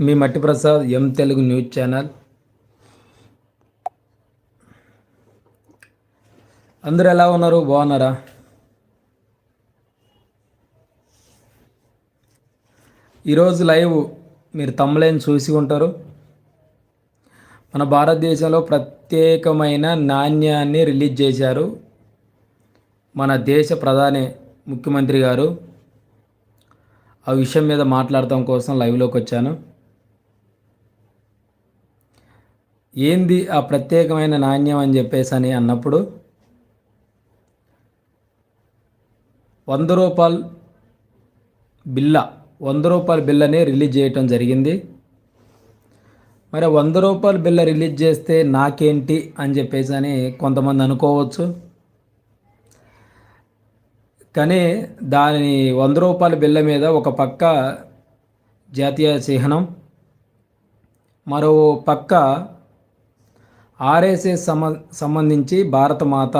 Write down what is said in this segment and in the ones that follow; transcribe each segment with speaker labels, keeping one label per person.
Speaker 1: మీ Matti Prasad M Telugu news channel. అందరు ఎలా ఉన్నారు? బాగున్నారా? ఈరోజు లైవ్ మీరు తమ్ములేని చూసి ఉంటారు. మన భారతదేశంలో ప్రత్యేకమైన నాణ్యాన్ని రిలీజ్ చేశారు మన దేశ ప్రధాని ముఖ్యమంత్రి గారు. ఆ విషయం మీద మాట్లాడటం కోసం లైవ్లోకి వచ్చాను. ఏంది ఆ ప్రత్యేకమైన నాణ్యం అని చెప్పేసి అని అన్నప్పుడు వంద రూపాయలు బిల్ల వంద రూపాయల బిల్లని రిలీజ్ చేయటం జరిగింది. మరి వంద రూపాయల బిల్ల రిలీజ్ చేస్తే నాకేంటి అని చెప్పేసి అని కొంతమంది అనుకోవచ్చు. కానీ దాని వంద రూపాయల బిల్ల మీద ఒక పక్క జాతీయ చిహ్నం మరో పక్క ఆర్ఎస్ఎస్ సంబ సంబంధించి భారత మాత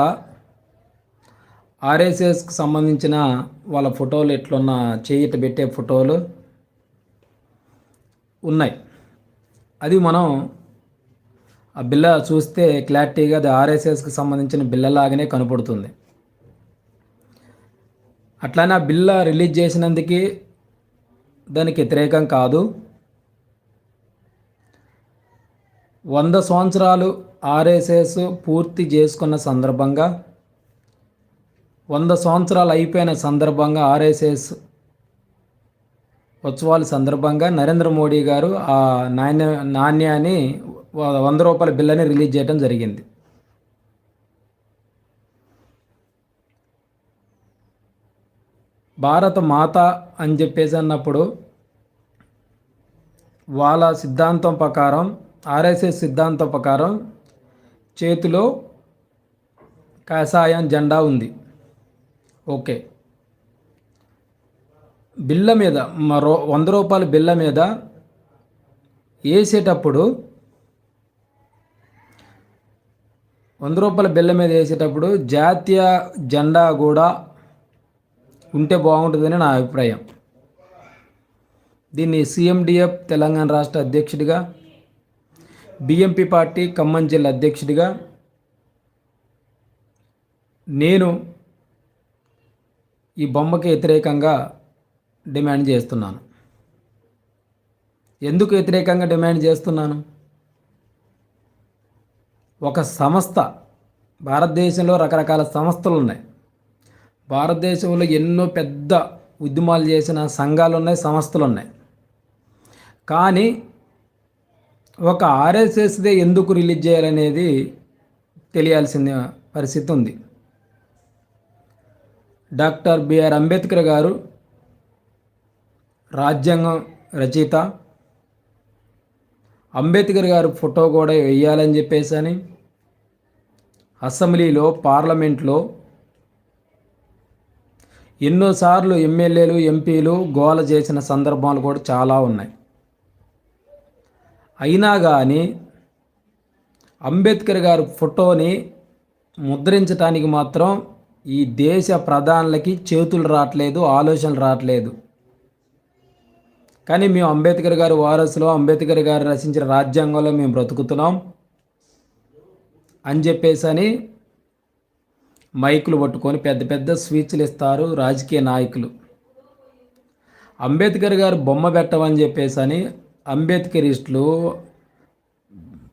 Speaker 1: ఆర్ఎస్ఎస్కి సంబంధించిన వాళ్ళ ఫోటోలు ఎట్లున్న చేయిట పెట్టే ఫోటోలు ఉన్నాయి. అది మనం ఆ బిల్ల చూస్తే క్లారిటీగా అది ఆర్ఎస్ఎస్కి సంబంధించిన బిల్లలాగానే కనపడుతుంది. అట్లానే ఆ బిల్ల రిలీజ్ చేసినందుకు దానికి వ్యతిరేకం కాదు. వంద సంవత్సరాలు ఆర్ఎస్ఎస్ పూర్తి చేసుకున్న సందర్భంగా వంద సంవత్సరాలు అయిపోయిన సందర్భంగా ఆర్ఎస్ఎస్ ఉత్సవాల సందర్భంగా నరేంద్ర మోడీ గారు ఆ నాణ్య నాణ్యాన్ని వంద రూపాయల బిల్లని రిలీజ్ చేయడం జరిగింది. భారత మాత అని చెప్పేసి అన్నప్పుడు వాళ్ళ సిద్ధాంతం ప్రకారం ఆర్ఎస్ఎస్ సిద్ధాంతం ప్రకారం చేతిలో కాషాయం జెండా ఉంది. ఓకే. బిల్ల మీద మరో వంద రూపాయల బిల్ల మీద వేసేటప్పుడు వంద రూపాయల బిల్ల మీద వేసేటప్పుడు జాతీయ జెండా కూడా ఉంటే బాగుంటుందని నా అభిప్రాయం. దీన్ని సీఎండిఎఫ్ తెలంగాణ రాష్ట్ర అధ్యక్షుడిగా బిఎంపి పార్టీ ఖమ్మం జిల్లా అధ్యక్షుడిగా నేను ఈ బొమ్మకి వ్యతిరేకంగా డిమాండ్ చేస్తున్నాను. ఎందుకు వ్యతిరేకంగా డిమాండ్ చేస్తున్నాను? ఒక సంస్థ భారతదేశంలో రకరకాల సంస్థలు ఉన్నాయి. భారతదేశంలో ఎన్నో పెద్ద ఉద్యమాలు చేసిన సంఘాలు ఉన్నాయి సంస్థలు ఉన్నాయి. కానీ ఒక ఆర్ఎస్ఎస్దే ఎందుకు రిలీజ్ చేయాలనేది తెలియాల్సిన పరిస్థితి ఉంది. డాక్టర్ బిఆర్ అంబేద్కర్ గారు రాజ్యాంగం రచయిత అంబేద్కర్ గారు ఫోటో కూడా వేయాలని చెప్పేసి అని అసెంబ్లీలో పార్లమెంట్లో ఎన్నోసార్లు ఎమ్మెల్యేలు ఎంపీలు గోల చేసిన సందర్భాలు కూడా చాలా ఉన్నాయి. అయినా కానీ అంబేద్కర్ గారి ఫోటోని ముద్రించడానికి మాత్రం ఈ దేశ ప్రధానులకి చేతులు రావట్లేదు ఆలోచనలు రావట్లేదు కానీ మేము అంబేద్కర్ గారి వారసులో అంబేద్కర్ గారు రచించిన రాజ్యాంగంలో మేము బ్రతుకుతున్నాం అని చెప్పేసి అని మైకులు పట్టుకొని పెద్ద పెద్ద స్పీచ్లు ఇస్తారు రాజకీయ నాయకులు. అంబేద్కర్ గారు బొమ్మ పెట్టమని చెప్పేసి అని అంబేద్కరిస్టులు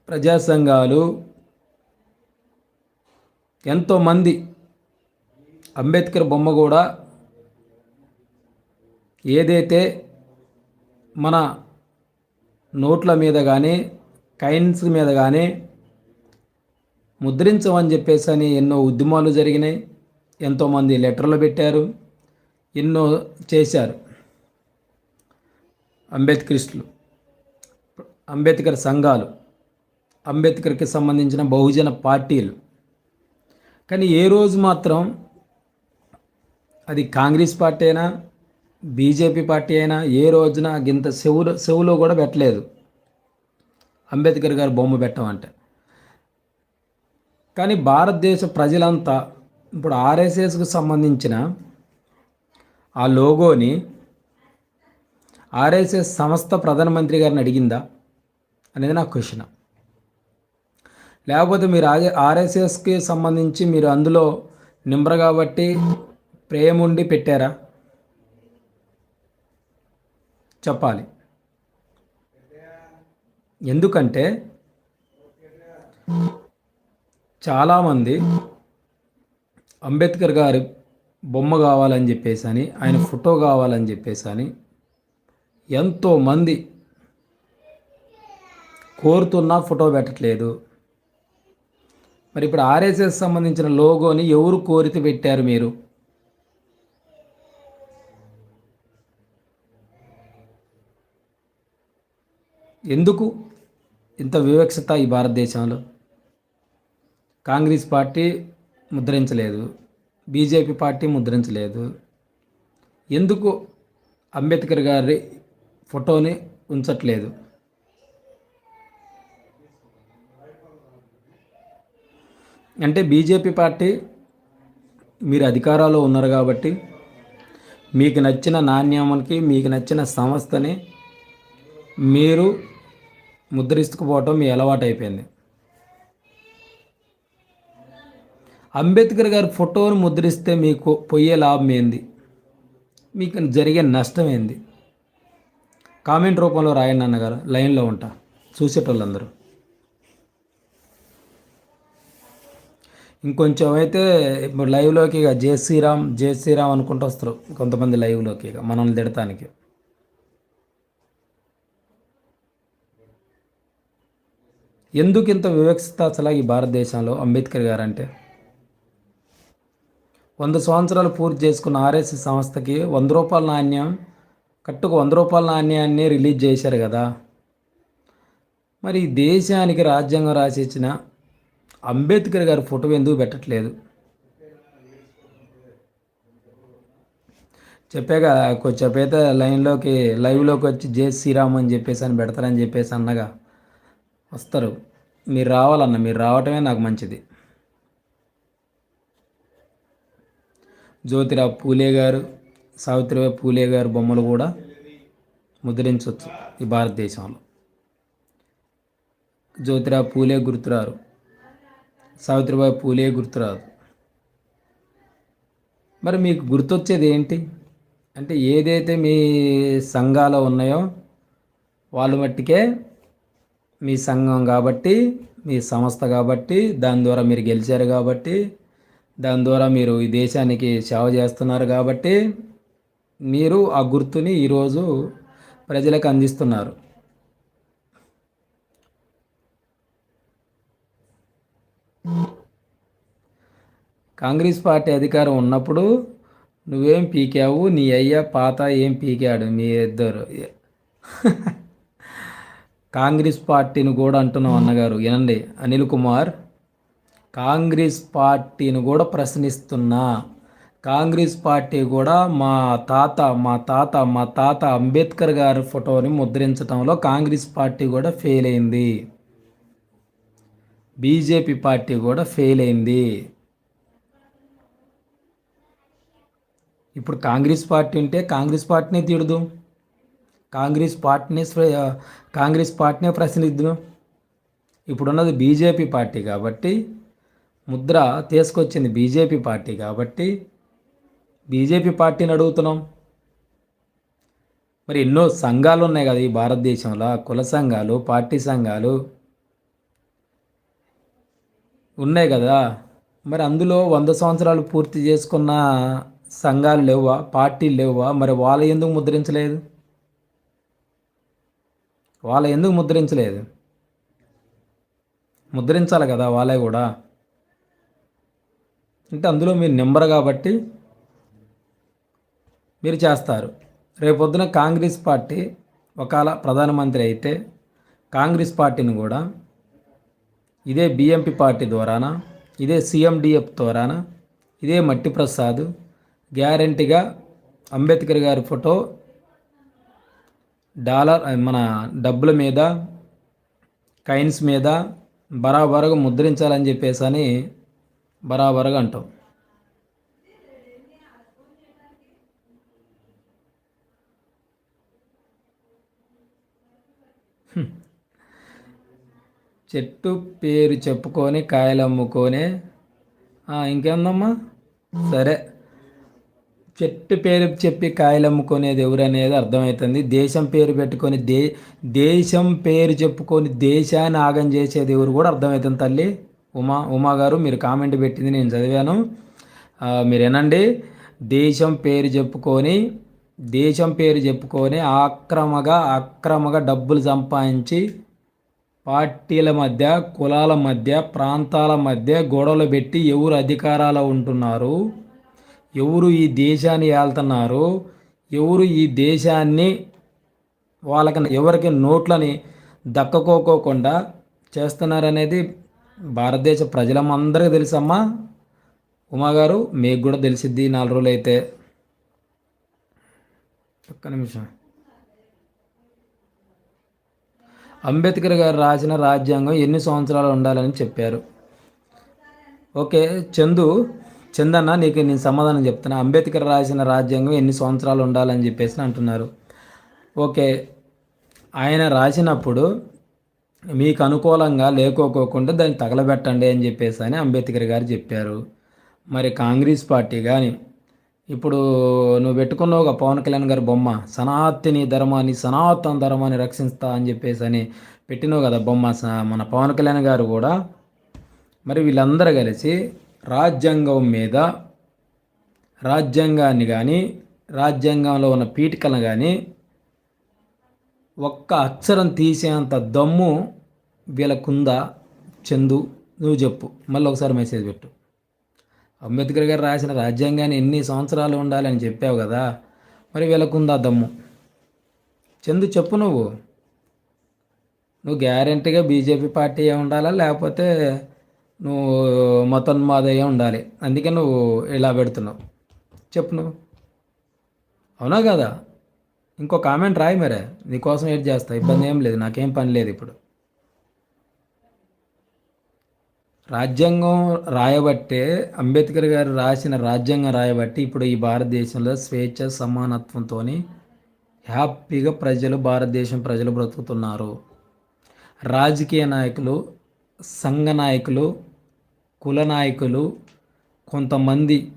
Speaker 1: ప్రజా సంఘాలు ఎంతోమంది అంబేద్కర్ బొమ్మ కూడా ఏదైతే మన నోట్ల మీద కానీ కైన్స్ మీద కానీ ముద్రించమని చెప్పేసి అని ఎన్నో ఉద్యమాలు జరిగినాయి. ఎంతోమంది లెటర్లు పెట్టారు. ఎన్నో చేశారు అంబేద్కరిస్టులు. అంబేద్కర్ సంఘాలు అంబేద్కర్కి సంబంధించిన బహుజన పార్టీలు. కానీ ఏ రోజు మాత్రం అది కాంగ్రెస్ పార్టీ అయినా బీజేపీ పార్టీ అయినా ఏ రోజున గింత శివులో సెవులో కూడా పెట్టలేదు. అంబేద్కర్ గారు బొమ్మ పెట్టమంటే. కానీ భారతదేశ ప్రజలంతా ఇప్పుడు ఆర్ఎస్ఎస్కు సంబంధించిన ఆ లోగోని ఆర్ఎస్ఎస్ సంస్థ ప్రధానమంత్రి గారిని అడిగిందా? అనేది నా క్వశ్చన్. లేకపోతే మీరు ఆర్ ఆర్ఎస్ఎస్కి సంబంధించి మీరు అందులో నింబర్ కాబట్టి ప్రేమ ఉండి పెట్టారా? చెప్పాలి. ఎందుకంటే చాలామంది అంబేద్కర్ గారి బొమ్మ కావాలని చెప్పేసి అని ఆయన ఫోటో కావాలని చెప్పేసి అని ఎంతోమంది కోరుతున్నా ఫోటో పెట్టట్లేదు. మరి ఇప్పుడు ఆర్ఎస్ఎస్ సంబంధించిన లోగోని ఎవరు కోరితే పెట్టారు మీరు? ఎందుకు ఇంత వివక్షత ఈ భారతదేశంలో? కాంగ్రెస్ పార్టీ ముద్రించలేదు. బీజేపీ పార్టీ ముద్రించలేదు. ఎందుకు అంబేద్కర్ గారి ఫోటోని ఉంచట్లేదు? అంటే బీజేపీ పార్టీ మీరు అధికారాల్లో ఉన్నారు కాబట్టి మీకు నచ్చిన నాణ్యానికి మీకు నచ్చిన సంస్థని మీరు ముద్రిస్తుకుపోవటం మీ అలవాటు అయిపోయింది అంబేద్కర్ గారి ఫోటోను ముద్రిస్తే మీకు పోయే లాభం ఏంది? మీకు జరిగే నష్టం ఏంది? కామెంట్ రూపంలో రాయండి అన్నగారు లైన్లో ఉంటా చూసేటోళ్ళందరూ. ఇంకొంచెం అయితే ఇప్పుడు లైవ్లోకి ఇక జై శ్రీరామ్ జై శ్రీరామ్ అనుకుంటూ వస్తారు కొంతమంది లైవ్లోకి ఇక మనల్ని తిడటానికి ఎందుకు ఇంత వివక్షత అసలు ఈ భారతదేశంలో? అంబేద్కర్ గారు అంటే వంద సంవత్సరాలు పూర్తి చేసుకున్న ఆర్ఎస్ఎస్ సంస్థకి వంద రూపాయల నాణ్యం కట్టుకు వంద రూపాయల నాణ్యాన్ని రిలీజ్ చేశారు కదా. మరి దేశానికి రాజ్యాంగం రాసిచ్చిన అంబేద్కర్ గారి ఫోటో ఎందుకు పెట్టట్లేదు? చెప్పాక కొంచెం లైన్లోకి లైవ్లోకి వచ్చి జే శ్రీరామ్ అని చెప్పేసి అని పెడతారని చెప్పేసి అన్నగా వస్తారు. మీరు రావాలన్న మీరు రావటమే నాకు మంచిది. జ్యోతిరావు పూలే గారు సావిత్రిబాయి పూలే గారు బొమ్మలు కూడా ముద్రించవచ్చు ఈ భారతదేశంలో. జ్యోతిరావు పూలే గుర్తురారు. సావిత్రిబాయి పూలే గుర్తురాదు. మరి మీకు గుర్తొచ్చేది ఏంటి? అంటే ఏదైతే మీ సంఘాలు ఉన్నాయో వాళ్ళు మట్టికే మీ సంఘం కాబట్టి మీ సంస్థ కాబట్టి దాని ద్వారా మీరు గెలిచారు కాబట్టి దాని ద్వారా మీరు ఈ దేశానికి సేవ చేస్తున్నారు కాబట్టి మీరు ఆ గుర్తుని ఈరోజు ప్రజలకు అందిస్తున్నారు. కాంగ్రెస్ పార్టీ అధికారం ఉన్నప్పుడు నువ్వేం పీకావు నీ అయ్య పాత ఏం పీకాడు మీ ఇద్దరు. కాంగ్రెస్ పార్టీని కూడా అంటున్నాం అన్నగారు వినండి. అనిల్ కుమార్ కాంగ్రెస్ పార్టీని కూడా ప్రశ్నిస్తున్నా. కాంగ్రెస్ పార్టీ కూడా మా తాత మా తాత మా తాత అంబేద్కర్ గారి ఫోటోని ముద్రించడంలో కాంగ్రెస్ పార్టీ కూడా ఫెయిల్ అయింది. బీజేపీ పార్టీ కూడా ఫెయిల్ అయింది. ఇప్పుడు కాంగ్రెస్ పార్టీ ఉంటే కాంగ్రెస్ పార్టీనే తిడదు కాంగ్రెస్ పార్టీని కాంగ్రెస్ పార్టీనే ప్రశ్నిద్దాం. ఇప్పుడున్నది బీజేపీ పార్టీ కాబట్టి ముద్ర తీసుకొచ్చింది బీజేపీ పార్టీ కాబట్టి బీజేపీ పార్టీని అడుగుతున్నాం. మరి ఎన్నో సంఘాలు ఉన్నాయి కదా ఈ భారతదేశంలో కుల సంఘాలు పార్టీ సంఘాలు. ఉన్నాయి కదా. మరి అందులో వంద సంవత్సరాలు పూర్తి చేసుకున్న సంఘాలు లేవా? పార్టీలు లేవా? మరి వాళ్ళ ఎందుకు ముద్రించలేదు? వాళ్ళ ఎందుకు ముద్రించలేదు? ముద్రించాలి కదా వాళ్ళే కూడా. అంటే అందులో మీరు నెంబర్ కాబట్టి మీరు చేస్తారు. రేపొద్దున కాంగ్రెస్ పార్టీ ఒకవేళ ప్రధానమంత్రి అయితే కాంగ్రెస్ పార్టీని కూడా ఇదే బిఎంపి పార్టీ ద్వారానా? ఇదే సీఎండిఎఫ్ ద్వారానా? ఇదే మట్టి ప్రసాద్ గ్యారంటీగా అంబేద్కర్ గారి ఫోటో డాలర్ మన డబ్బుల మీద కైన్స్ మీద బరాబరుగా ముద్రించాలని చెప్పేసి అని బరాబరుగా అంటాం. చెట్టు పేరు చెప్పుకొని కాయలు అమ్ముకొని ఇంకేందమ్మా? సరే. చెట్టు పేరు చెప్పి కాయలు అమ్ముకునేది ఎవరనేది అర్థమవుతుంది. దేశం పేరు పెట్టుకొని దే దేశం పేరు చెప్పుకొని దేశాన్ని ఆగం చేసేది ఎవరు కూడా అర్థమవుతుంది తల్లి. ఉమా ఉమా గారు మీరు కామెంట్ పెట్టింది నేను చదివాను. మీరు వినండి. దేశం పేరు చెప్పుకొని దేశం పేరు చెప్పుకొని ఆక్రమగా అక్రమగా డబ్బులు సంపాదించి పార్టీల మధ్య కులాల మధ్య ప్రాంతాల మధ్య గొడవలు పెట్టి ఎవరు అధికారాలు ఉంటున్నారు? ఎవరు ఈ దేశాన్ని ఏళ్తున్నారో ఎవరు ఈ దేశాన్ని వాళ్ళకి ఎవరికి నోట్లని దక్కకోకోకుండా చేస్తున్నారనేది భారతదేశ ప్రజలందరికీ తెలుసమ్మా. ఉమాగారు మీకు కూడా తెలిసిద్ది నాలుగు రోజులు అయితే ఒక్క నిమిషం. అంబేద్కర్ గారు రాసిన రాజ్యాంగం ఎన్ని సంవత్సరాలు ఉండాలని చెప్పారు? ఓకే చందు చందన్న నీకు నేను సమాధానం చెప్తున్నా. అంబేద్కర్ రాసిన రాజ్యాంగం ఎన్ని సంవత్సరాలు ఉండాలని చెప్పేసి అంటున్నారు. ఓకే. ఆయన రాసినప్పుడు మీకు అనుకూలంగా లేకోకోకుండా దాన్ని తగలబెట్టండి అని చెప్పేసి అని అంబేద్కర్ గారు చెప్పారు. మరి కాంగ్రెస్ పార్టీ కానీ ఇప్పుడు నువ్వు పెట్టుకున్నావు ఒక పవన్ కళ్యాణ్ గారి బొమ్మ సనాతిని ధర్మాన్ని సనాతన ధర్మాన్ని రక్షిస్తా అని చెప్పేసి అని పెట్టినావు కదా బొమ్మ మన పవన్ కళ్యాణ్ గారు కూడా. మరి వీళ్ళందరూ కలిసి రాజ్యాంగం మీద రాజ్యాంగాన్ని కానీ రాజ్యాంగంలో ఉన్న పీఠికలను కానీ ఒక్క అక్షరం తీసేంత దమ్ము వీళ్ళకుందా చందు. నువ్వు చెప్పు. మళ్ళీ ఒకసారి మెసేజ్ పెట్టు. అంబేద్కర్ గారు రాసిన రాజ్యాంగాన్ని ఎన్ని సంవత్సరాలు ఉండాలని చెప్పావు కదా మరి వీళ్ళకుందా దమ్ము? చందు చెప్పు నువ్వు. నువ్వు గ్యారంటీగా బీజేపీ పార్టీ ఉండాలా లేకపోతే నువ్వు మతోన్మాదయ్య ఉండాలి. అందుకే నువ్వు ఇలా పెడుతున్నావు. చెప్పు నువ్వు. అవునా కదా? ఇంకో కామెంట్ రాయి మరే. నీకోసం ఏడ్ చేస్తా? ఇబ్బంది ఏం లేదు. నాకేం పని లేదు ఇప్పుడు. రాజ్యాంగం రాయబట్టే అంబేద్కర్ గారు రాసిన రాజ్యాంగం రాయబట్టి ఇప్పుడు ఈ భారతదేశంలో స్వేచ్ఛ సమానత్వంతో హ్యాపీగా ప్రజలు భారతదేశం ప్రజలు బ్రతుకుతున్నారు. రాజకీయ నాయకులు సంఘ నాయకులు కుల నాయకులు కొంతమంది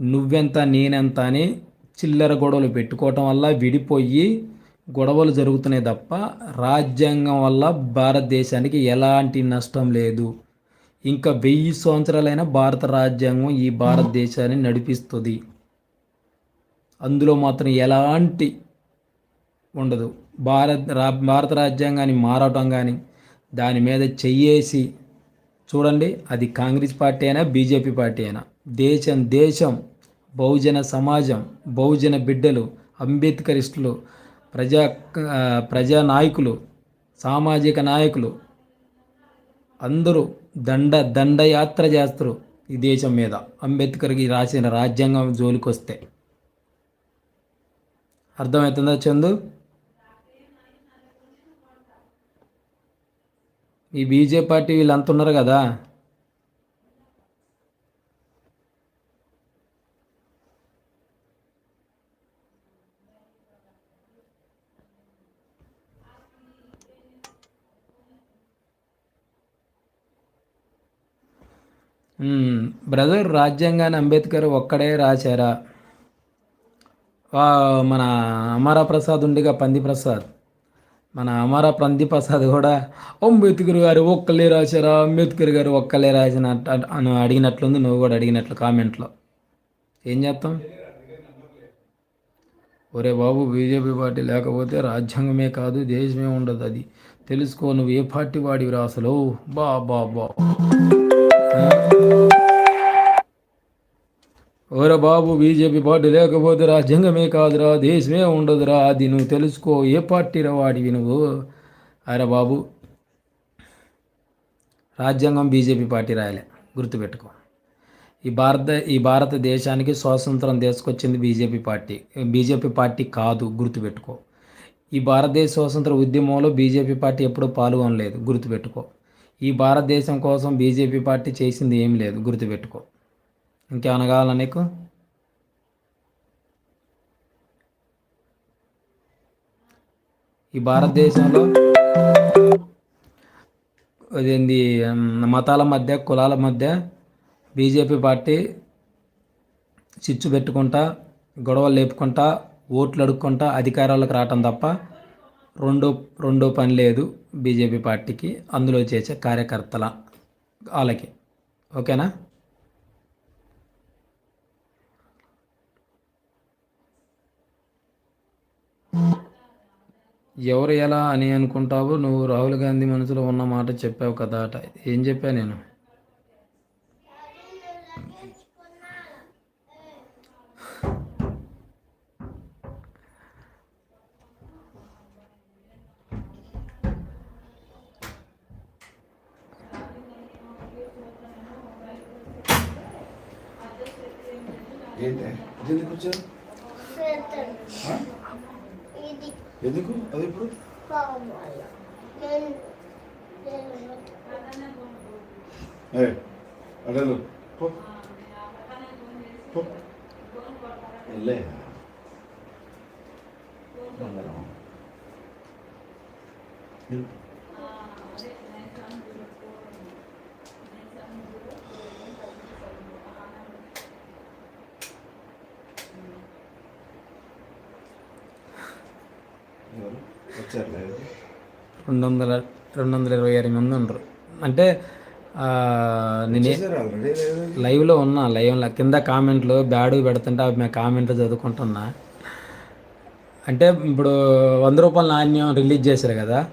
Speaker 1: నువ్వెంత నేనెంత అని చిల్లర గొడవలు పెట్టుకోవటం వల్ల విడిపోయి గొడవలు జరుగుతున్నాయి తప్ప రాజ్యాంగం వల్ల భారతదేశానికి ఎలాంటి నష్టం లేదు. ఇంకా వెయ్యి సంవత్సరాలైన భారత రాజ్యాంగం ఈ భారతదేశాన్ని నడిపిస్తుంది. అందులో మాత్రం ఎలాంటి ఉండదు. భారత్ రా భారత రాజ్యాంగాన్ని మారటం కానీ దాని మీద చెయ్యేసి చూడండి అది కాంగ్రెస్ పార్టీ అయినా బీజేపీ పార్టీ అయినా. దేశం దేశం బహుజన సమాజం బహుజన బిడ్డలు అంబేద్కరిస్టులు ప్రజా ప్రజా నాయకులు సామాజిక నాయకులు అందరూ దండ దండయాత్ర చేస్తారు ఈ దేశం మీద. అంబేద్కర్కి రాసిన రాజ్యాంగం జోలికొస్తే. అర్థమవుతుందా చందు? ఈ బీజేపీ పార్టీ వీళ్ళంతా ఉన్నారు కదా. బ్రదర్ రాజ్యాంగాన్ని అంబేద్కర్ ఒక్కడే రాశారా? మన అమరా ప్రసాద్ ఉండిగా పంది ప్రసాద్. మన అమర పంది ప్రసాద్ కూడా అంబేద్కర్ గారు ఒక్కలే రాశారా? అంబేద్కర్ గారు ఒక్కలే రాసిన అని అడిగినట్లుంది. నువ్వు కూడా అడిగినట్లు కామెంట్లో. ఏం చేస్తాం? ఒరే బాబు బీజేపీ పార్టీ లేకపోతే రాజ్యాంగమే కాదు దేశమే ఉండదు అది. తెలుసుకో నువ్వు ఏ పార్టీ వాడివి అసలు? బా బా బా. ఓర బాబు బీజేపీ పార్టీ లేకపోతే రాజ్యాంగమే కాదురా దేశమే ఉండదురా అది నువ్వు తెలుసుకో ఏ పార్టీరా వాడివి నువ్వు? అరే బాబు రాజ్యాంగం బీజేపీ పార్టీ రాయలే గుర్తుపెట్టుకో. ఈ భారత ఈ భారతదేశానికి స్వాతంత్రం తీసుకొచ్చింది బీజేపీ పార్టీ బీజేపీ పార్టీ కాదు గుర్తుపెట్టుకో. ఈ భారతదేశ స్వాతంత్ర ఉద్యమంలో బీజేపీ పార్టీ ఎప్పుడూ పాల్గొనలేదు గుర్తుపెట్టుకో. ఈ భారతదేశం కోసం బీజేపీ పార్టీ చేసింది ఏం లేదు గుర్తుపెట్టుకో. ఇంకేమైనా కావాలా నీకు? ఈ భారతదేశంలో అదేంది మతాల మధ్య కులాల మధ్య బీజేపీ పార్టీ చిచ్చు పెట్టుకుంటా గొడవలు లేపుకుంటా ఓట్లు అడుక్కుంటా అధికారాలకు రావటం తప్ప రెండో రెండో పని లేదు బీజేపీ పార్టీకి. అందులో చేసే కార్యకర్తల వాళ్ళకి. ఓకేనా? ఎవరు ఎలా అని అనుకుంటావు నువ్వు రాహుల్ గాంధీ మనసులో ఉన్న మాట చెప్పావు కదా అట. ఏం చెప్పా నేను
Speaker 2: ఏంటి ఎందుకు వచ్చారు ఆ?
Speaker 3: ఇది
Speaker 2: ఎందుకు అది ఇప్పుడు
Speaker 3: కావాలి నేను నేను
Speaker 2: ఏ అడలు పో పో వెళ్ళే
Speaker 1: రెండు వందల రెండు వందల ఇరవై ఆరు మంది ఉండరు. అంటే ఆ, నేనే లైవ్లో ఉన్నా లైవ్లో కింద కామెంట్లు బ్యాడు పెడుతుంటే అవి మేము కామెంట్లు చదువుకుంటున్నా. అంటే ఇప్పుడు వంద రూపాయల నాణ్యం రిలీజ్ చేశారు కదా.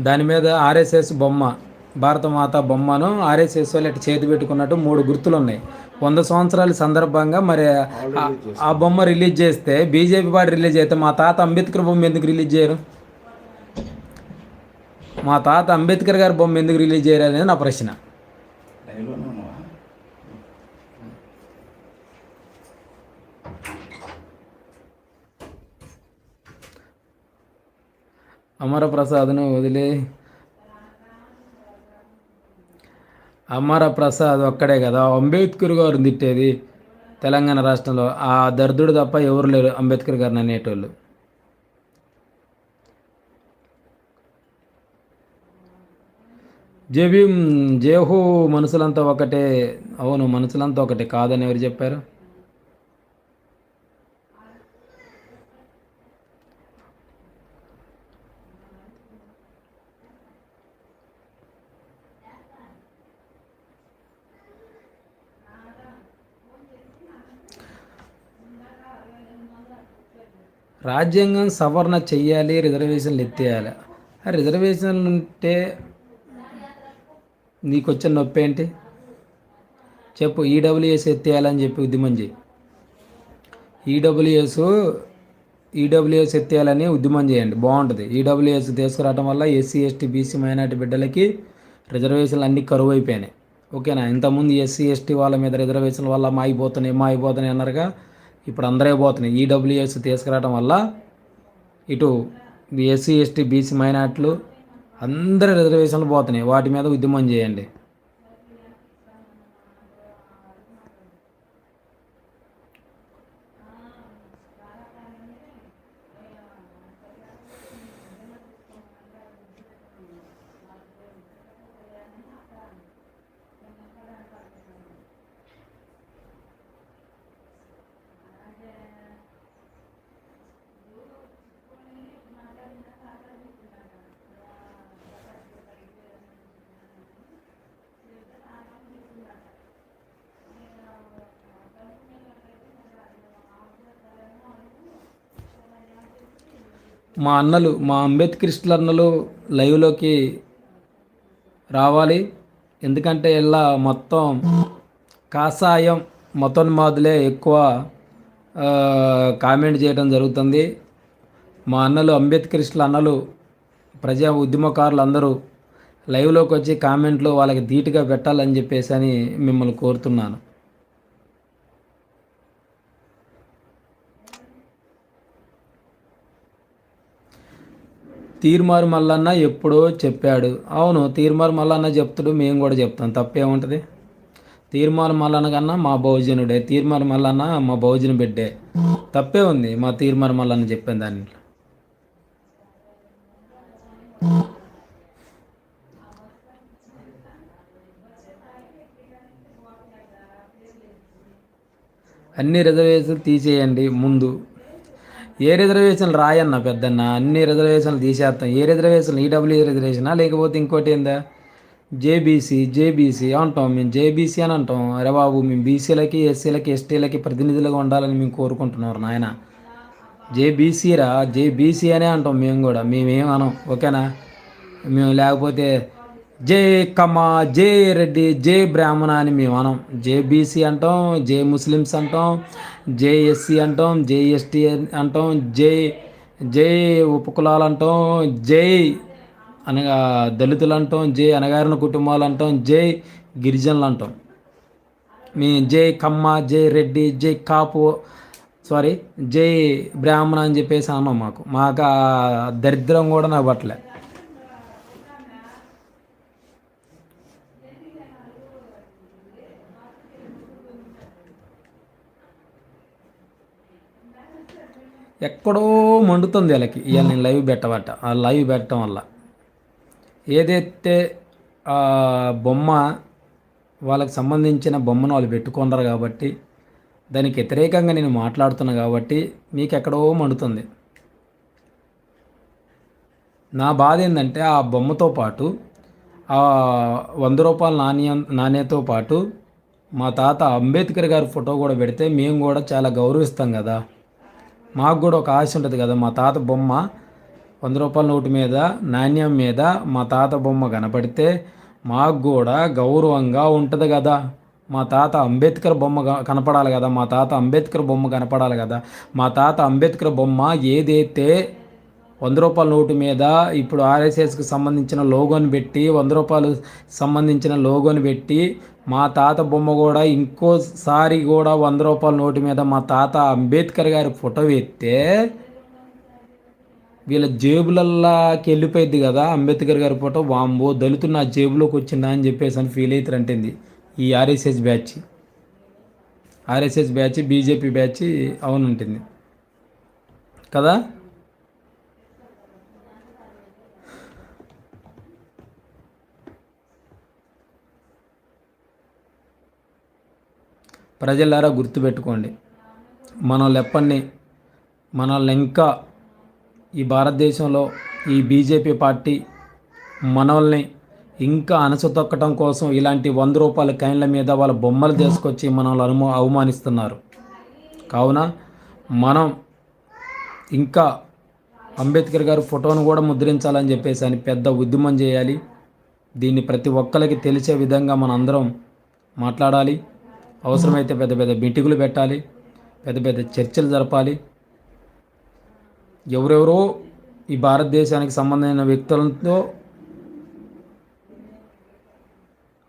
Speaker 1: దాని మీద ఆర్ఎస్ఎస్ బొమ్మ భారత మాత బొమ్మను ఆర్ఎస్ఎస్ వాళ్ళు ఇట్లా చేతి పెట్టుకున్నట్టు మూడు గుర్తులు ఉన్నాయి. వంద సంవత్సరాల సందర్భంగా మరి ఆ- ఆ బొమ్మ రిలీజ్ చేస్తే బీజేపీ పార్టీ రిలీజ్ అయితే మా తాత అంబేద్కర్ బొమ్మ ఎందుకు రిలీజ్ చేయరు? మా తాత అంబేద్కర్ గారి బొమ్మ ఎందుకు రిలీజ్ చేయరు అనేది నా ప్రశ్న. అమరప్రసాద్ను వదిలే. అమరప్రసాద్ ఒక్కడే కదా. అంబేద్కర్ గారు తిట్టేది తెలంగాణ రాష్ట్రంలో. ఆ దర్దుడు తప్ప ఎవరు లేరు అంబేద్కర్ గారిని అనేటోళ్ళు. జేబీ జేహు మనుషులంతా ఒకటే. అవును మనుషులంతా ఒకటే కాదని ఎవరు చెప్పారు? రాజ్యాంగం సవరణ చెయ్యాలి రిజర్వేషన్లు ఎత్తేయాలి. రిజర్వేషన్లు ఉంటే నీకు వచ్చిన నొప్పి ఏంటి? చెప్పు ఈడబ్ల్యూఎస్ ఎత్తేయాలని చెప్పి ఉద్యమం చేయి ఈడబ్ల్యూఎస్ ఈడబ్ల్యూఎస్ ఎత్తేయాలని ఉద్యమం చేయండి. బాగుంటుంది. ఈడబ్ల్యూఎస్ తీసుకురావడం వల్ల ఎస్సీ ఎస్టీ బీసీ మైనార్టీ బిడ్డలకి రిజర్వేషన్లు అన్నీ కరువు అయిపోయినాయి ఓకేనా? ఇంతకుముందు ఎస్సీ ఎస్టీ వాళ్ళ మీద రిజర్వేషన్ల వల్ల మా అయిపోతున్నాయి మా అయిపోతున్నాయి అన్నారుగా ఇప్పుడు అందరే పోతున్నాయి. ఈడబ్ల్యూఎస్ తీసుకురావడం వల్ల ఇటు ఎస్సీ ఎస్టీ బీసీ మైనార్టీలు అందరి రిజర్వేషన్లు పోతున్నాయి. వాటి మీద ఉద్యమం చేయండి. మా అన్నలు మా అంబేద్కరిస్టుల అన్నలు లైవ్లోకి రావాలి. ఎందుకంటే ఇలా మొత్తం కాషాయం మతోన్మాదులే ఎక్కువ కామెంట్ చేయడం జరుగుతుంది. మా అన్నలు అంబేద్కరిస్టుల అన్నలు ప్రజా ఉద్యమకారులు అందరూ లైవ్లోకి వచ్చి కామెంట్లు వాళ్ళకి ధీటుగా పెట్టాలని చెప్పేసి అని మిమ్మల్ని కోరుతున్నాను. తీర్మారు మల్లన్న ఎప్పుడో చెప్పాడు. అవును తీర్మారు మల్లన్న చెప్తాడు మేము కూడా చెప్తాం. తప్పేముంటుంది? తీర్మారు మల్లన్న కన్నా మా భోజనుడే తీర్మారు మల్లన్న మా భోజన బిడ్డే. తప్పే ఉంది మా తీర్మారు మల్లన్న చెప్పాను దాన్ని. అన్ని రిజర్వేషన్ తీసేయండి ముందు. ఏ రిజర్వేషన్లు రాయన్న పెద్దన్న అన్ని రిజర్వేషన్లు తీసేస్తాం ఏ రిజర్వేషన్ ఈడబ్ల్యూ రిజర్వేషనా లేకపోతే ఇంకోటి ఏందా? జేబీసీ జేబీసీ అంటాం మేము. జేబీసీ అని అంటాం. అరే బాబు మేము బీసీలకి ఎస్సీలకి ఎస్టీలకి ప్రతినిధులుగా ఉండాలని మేము కోరుకుంటున్నారు నాయన. జేబీసీ రా? జేబీసీ అనే అంటాం మేము కూడా. మేమేం అనం ఓకేనా? మేము లేకపోతే జే కమ్మ జే రెడ్డి జే బ్రాహ్మణ అని మేము అనం జేబీసీ అంటాం జే ముస్లిమ్స్ అంటాం జేఎస్సి అంటాం జేఎస్టీ అంటాం జై జై ఉపకులాలు అంటాం జై అనగా దళితులు అంటాం జై అనగారిన కుటుంబాలు అంటాం జై గిరిజనులు అంటాం. మీ జై కమ్మ జై రెడ్డి జై కాపు సారీ జై బ్రాహ్మణ అని చెప్పేసి అన్నాం మాకు. మాకు దరిద్రం కూడా నాకు పట్టలే. ఎక్కడో మండుతుంది వీళ్ళకి. ఇవాళ నేను లైవ్ పెట్టబట్ట ఆ లైవ్ పెట్టడం వల్ల. ఏదైతే బొమ్మ వాళ్ళకి సంబంధించిన బొమ్మను వాళ్ళు పెట్టుకున్నారు కాబట్టి దానికి వ్యతిరేకంగా నేను మాట్లాడుతున్నా కాబట్టి మీకు ఎక్కడో మండుతుంది. నా బాధ ఏంటంటే ఆ బొమ్మతో పాటు ఆ వంద రూపాయల నాణ్యం నాణ్యతో పాటు మా తాత అంబేద్కర్ గారి ఫోటో కూడా పెడితే మేము కూడా చాలా గౌరవిస్తాం కదా. మాకు కూడా ఒక ఆశ ఉంటుంది కదా మా తాత బొమ్మ వంద రూపాయల నోటు మీద నాణ్యం మీద మా తాత బొమ్మ కనపడితే మాకు కూడా గౌరవంగా ఉంటుంది కదా. మా తాత అంబేద్కర్ బొమ్మ కనపడాలి కదా మా తాత అంబేద్కర్ బొమ్మ కనపడాలి కదా. మా తాత అంబేద్కర్ బొమ్మ ఏదైతే వంద రూపాయల నోటు మీద ఇప్పుడు ఆర్ఎస్ఎస్కి సంబంధించిన లోగోని పెట్టి వంద రూపాయలు సంబంధించిన లోగోని పెట్టి మా తాత బొమ్మ కూడా ఇంకోసారి కూడా వంద రూపాయల నోటు మీద మా తాత అంబేద్కర్ గారి ఫోటో ఎత్తే వీళ్ళ జేబులల్లాకి వెళ్ళిపోయింది కదా అంబేద్కర్ గారి ఫోటో. వాంబో దళితు నా జేబులోకి వచ్చిందా అని చెప్పేసి అని ఫీల్ అవుతారంటుంది ఈ RSS batch. RSS batch BJP batch అవునుంటుంది కదా? ప్రజలారా గుర్తుపెట్టుకోండి మనం లెప్పని మనల్ని ఇంకా ఈ భారతదేశంలో ఈ బీజేపీ పార్టీ మనల్ని ఇంకా అణచతొక్కడం కోసం ఇలాంటి వంద రూపాయల కైన్ల మీద వాళ్ళ బొమ్మలు తీసుకొచ్చి మనల్ని అను అవమానిస్తున్నారు. కావున మనం ఇంకా అంబేద్కర్ గారి ఫోటోను కూడా ముద్రించాలని చెప్పేసి అని పెద్ద ఉద్యమం చేయాలి. దీన్ని ప్రతి ఒక్కరికి తెలిసే విధంగా మనందరం మాట్లాడాలి. అవసరమైతే పెద్ద పెద్ద మీటింగులు పెట్టాలి పెద్ద పెద్ద చర్చలు జరపాలి. ఎవరెవరో ఈ భారతదేశానికి సంబంధమైన వ్యక్తులతో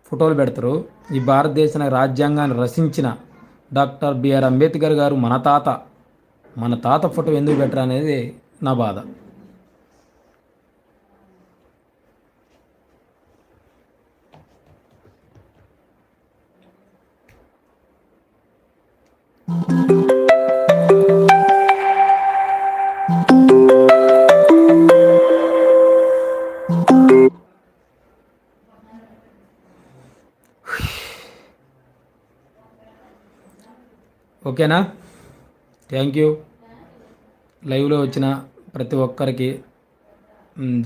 Speaker 1: ఫోటోలు పెడతారు. ఈ భారతదేశానికి రాజ్యాంగాన్ని రచించిన డాక్టర్ బిఆర్ అంబేద్కర్ గారు మన తాత మన తాత ఫోటో ఎందుకు పెట్టరు అనేది నా బాధ. ఓకేనా? థ్యాంక్ యూ లైవ్లో వచ్చిన ప్రతి ఒక్కరికి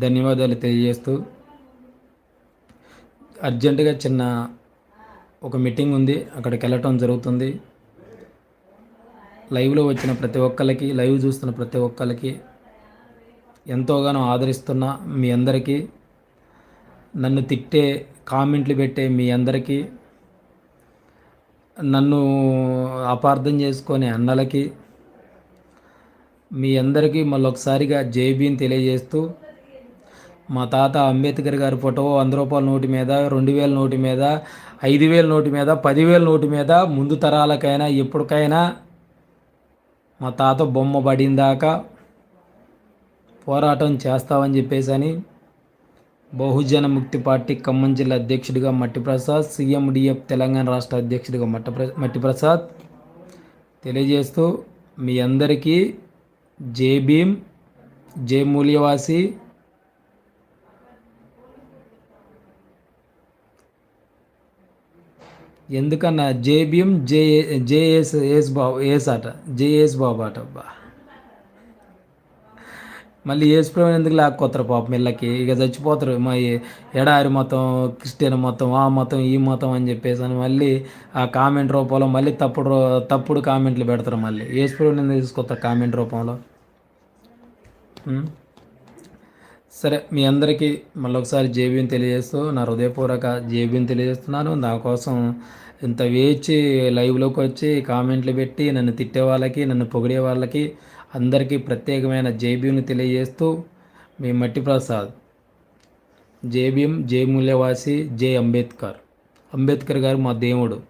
Speaker 1: ధన్యవాదాలు తెలియజేస్తూ అర్జెంటుగా చిన్న ఒక మీటింగ్ ఉంది అక్కడికి వెళ్ళటం జరుగుతుంది. లైవ్లో వచ్చిన ప్రతి ఒక్కరికి లైవ్ చూస్తున్న ప్రతి ఒక్కరికి ఎంతోగానో ఆదరిస్తున్న మీ అందరికీ నన్ను తిట్టే కామెంట్లు పెట్టే మీ అందరికీ నన్ను అపార్థం చేసుకొని అన్నలకి మీ అందరికీ మళ్ళొకసారిగా జేబీని తెలియజేస్తూ మా తాత అంబేద్కర్ గారి ఫోటో వంద రూపాయల నోటు మీద రెండు వేల నోటు మీద ఐదు వేల నోటు మీద పదివేల నోటు మీద ముందు తరాలకైనా ఎప్పటికైనా మా తాత బొమ్మ పడిందాక పోరాటం చేస్తామని చెప్పేసి అని బహుజన ముక్తి పార్టీ ఖమ్మం జిల్లా అధ్యక్షుడిగా మట్టి ప్రసాద్ సీఎండిఎఫ్ తెలంగాణ రాష్ట్ర అధ్యక్షుడిగా మట్ట మట్టిప్రసాద్ మట్టి ప్రసాద్ తెలియజేస్తూ మీ అందరికీ జే భీమ్ జే మూల్యవాసి. ఎందుకన్నా జేబిఎం జే జేఎస్ ఏస్ బాబు ఏస్ అట జేఎస్ బాబు అట అబ్బా. మళ్ళీ ఏసుప్రభు ఎందుకు లాక్కొత్తారు పాపం ఇళ్ళకి ఇక చచ్చిపోతారు. మా ఎడారి మతం క్రిస్టియన్ మతం ఆ మతం ఈ మతం అని చెప్పేసి అని మళ్ళీ ఆ కామెంట్ రూపంలో మళ్ళీ తప్పుడు తప్పుడు కామెంట్లు పెడతారు మళ్ళీ. ఏసుప్రభుని ఎందుకు తీసుకొస్తారు కామెంట్ రూపంలో? సరే మీ అందరికీ మళ్ళీ ఒకసారి జేబీని తెలియజేస్తూ నా హృదయపూర్వక జేబీని తెలియజేస్తున్నాను. దానికోసం ఇంత వేచి లైవ్లోకి వచ్చి కామెంట్లు పెట్టి నన్ను తిట్టే వాళ్ళకి నన్ను పొగిడే వాళ్ళకి అందరికీ ప్రత్యేకమైన జేబీని తెలియజేస్తూ మీ మట్టి ప్రసాద్ జేబీఎం జే మూల్యవాసి జే అంబేద్కర్. అంబేద్కర్ గారు మా దేవుడు.